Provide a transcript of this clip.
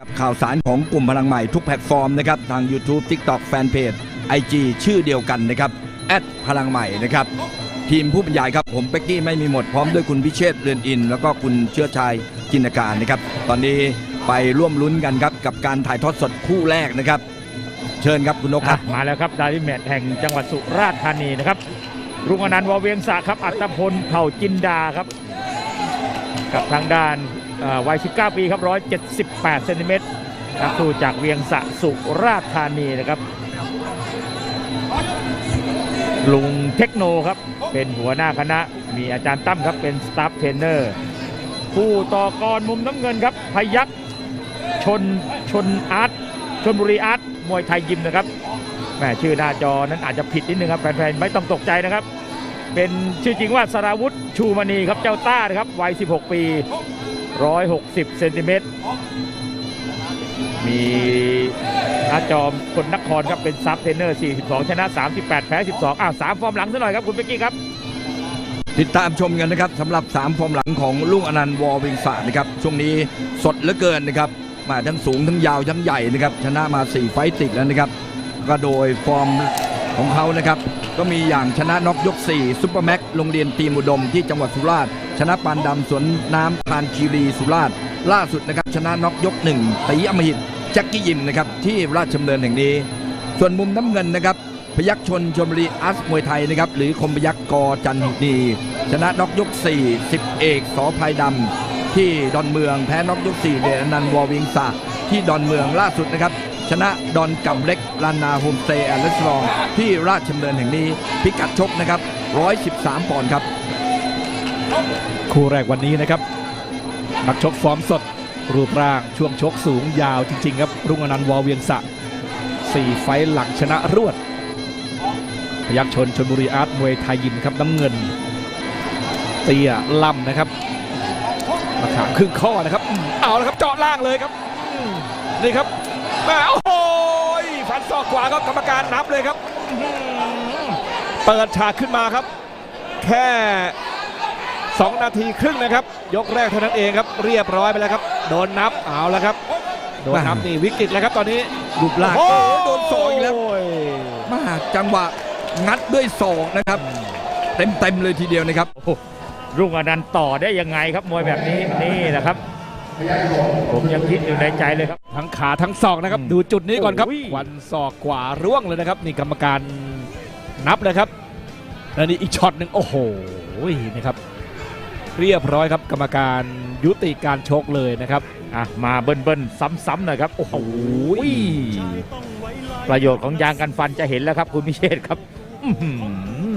กับข่าวสารของกลุ่มพลังใหม่ทุกแพลตฟอร์มนะครับ ทาง YouTube TikTok Fanpage IG ชื่อเดียวกันนะครับแอดพลังใหม่นะครับ ทีมผู้บรรยายครับ ผมเป็กกี้ไม่มีหมดพร้อมด้วยคุณพิเชษเรือนอิน แล้วก็คุณเชื้อชายจินตการนะครับ ตอนนี้ไปร่วมลุ้นกันครับ กับการถ่ายทอดสดคู่แรกนะครับ เชิญครับคุณนกครับ มาแล้วครับดาริแมทแห่งจังหวัดสุราษฎร์ธานีนะครับ รุ่งอนันต์วเวียงสะครับอัตพลเผ่าจินดาครับ กับทางด้าน วัย 19 ปีครับ 178 เซนติเมตรนักสู้จากเวียงสะสุราษฎร์ธานีนะครับ ลุงเทคโนครับ เป็นหัวหน้าคณะ มีอาจารย์ตั้มครับ เป็นสตาฟเทรนเนอร์ผู้ต่อกรมุมน้ำเงินครับ พยักชนชนอาร์ตชนบุรีอาร์ตมวยไทยยิมนะครับแม่ชื่อหน้าจอนั้นอาจจะผิดนิดนึงครับแฟนๆไม่ต้องตกใจนะครับ เป็นชื่อจริงว่าสราวุธชูมณีครับเจ้าต้านะครับวัย 16 ปี 160เซนติเมตรมีอาจอมคนนครครับเป็นซับเทรนเนอร์ 42 ชนะ 38 แพ้ 12 อ้าว 3 ฟอร์มหลังซะหน่อยครับคุณเป๊กกี้ครับ ติดตามชมกันนะครับสำหรับ 3 ฟอร์มหลังของลุงอนันต์วอวิงสะนะครับ ช่วงนี้สดเหลือเกินนะครับมาทั้งสูงทั้งยาวทั้งใหญ่นะครับ ชนะมา 4 ไฟต์ติดแล้วนะครับ ก็โดยฟอร์ม ของเขานะครับ ก็มีอย่างชนะน็อกยก 4 ซุปเปอร์แม็กโรงเรียนตีมอุดมที่จังหวัดสุราษฎร์ชนะปานดำสวนน้ำทานคีรีสุราษฎร์ล่าสุดนะครับชนะน็อกยก1ตีอมหิตแจ็คกี้ยิมนะครับที่ราชดำเนินแห่งนี้ ส่วนมุมน้ำเงินนะครับพยักชนชมบุรีอาร์ตมวยไทยนะครับหรือคมพยักกอจันนีชนะน็อกยก 4 10 เอกสอภายดำที่ดอนเมืองแพ้น็อกยก4เดชนันวอวิงสะที่ดอนเมืองล่าสุดนะครับ ชนะดอนกำเล็กลานาโฮมสเตย์แอนด์รีสอร์ทที่ราชดำเนินแห่งนี้ พิกัดชกนะครับ 113 ปอนด์ครับ คู่แรกวันนี้นะครับ นักชกฟอร์มสด รูปร่างช่วงชกสูงยาวจริง ๆ ครับ รุ่งอนันต์วอเวียงสะสี่ไฟหลังชนะรวด พยักชนชนบุรีอาร์ตมวยไทยยิมครับน้ำเงิน เตี้ยล่ำนะครับมาขามครึ่งข้อนะครับ เอาละครับเจาะล่างเลยครับนี่ครับ แม่โอ้โหฟันศอกขวาครับกรรมการนับเลยครับอื้อหือเปิดฉากขึ้นมาครับ แค่ 2 นาทีครึ่งนะครับ ยกแรกเท่านั้นเองครับ เรียบร้อยไปแล้วครับ โดนนับเอาแล้วครับ โดนนับนี่วิกฤตแล้วครับตอนนี้รูปร่างโอ้โอ้โดนศอกอีกแล้วยมาจังหวะงัดด้วยศอกนะครับ เต็มๆเลยทีเดียวนะครับโอ้โหรุ่งอนันต์ต่อได้ยังไงครับมวยแบบนี้นี่แหละครับ ผมยังคิดอยู่ในใจเลยครับ ทั้งขาทั้งศอกนะครับอืมดูจุดนี้ก่อนครับโอ้ยควันศอกขวาร่วงเลยนะครับ นี่กรรมการนับเลยครับแล้วนี่อีกช็อตหนึ่งโอ้โหนี่ครับ เรียบร้อยครับ กรรมการยุติการชกเลยนะครับอะมาเบิ้ลๆซ้ำๆหน่อยครับโอ้โหประโยชน์ของยางกันฟันจะเห็นแล้วครับ คุณพิเชษครับอื้อหือ